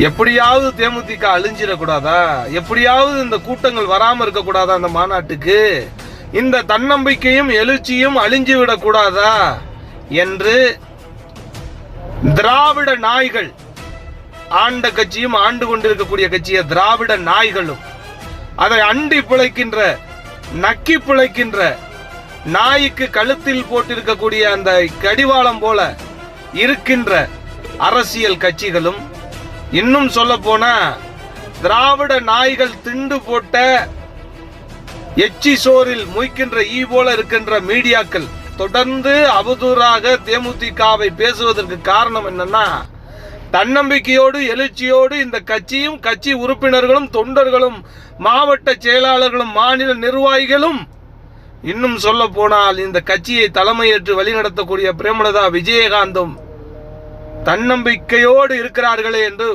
எப்படியாவது தேமுதிக அழிஞ்சிடக்கூடாதா? எப்படியாவது இந்த கூட்டங்கள் வராமல் இருக்கக்கூடாதா அந்த மாநாட்டுக்கு? இந்த தன்னம்பிக்கையும் எழுச்சியும் அழிஞ்சு விடக்கூடாதா? என்று திராவிட நாய்கள் ஆண்ட கட்சியும் ஆண்டு கொண்டிருக்கக்கூடிய கட்சிய திராவிட நாய்களும் அதை அண்டி பிழைக்கின்ற நக்கி பிழைக்கின்ற நாய்க்கு கழுத்தில் போட்டிருக்கக்கூடிய அந்த கடிவாளம் போல இருக்கின்ற அரசியல் கட்சிகளும் இன்னும் சொல்ல போனா திராவிட நாய்கள் திண்டு போட்ட எச்சி சோரில் முய்க்கின்ற ஈ போல இருக்கின்ற மீடியாக்கள் தொடர்ந்து அவதூறாக தேமுதிகவை பேசுவதற்கு காரணம் என்னன்னா தன்னம்பிக்கையோடு எழுச்சியோடு இந்த கட்சியும் கட்சி உறுப்பினர்களும் தொண்டர்களும் மாவட்ட செயலாளர்களும் மாநில நிர்வாகிகளும் இன்னும் சொல்ல போனால் இந்த கட்சியை தலைமையேற்று வழிநடத்தக்கூடிய பிரேமலதா விஜயகாந்தும் தன்னம்பிக்கையோடு இருக்கிறார்களே என்று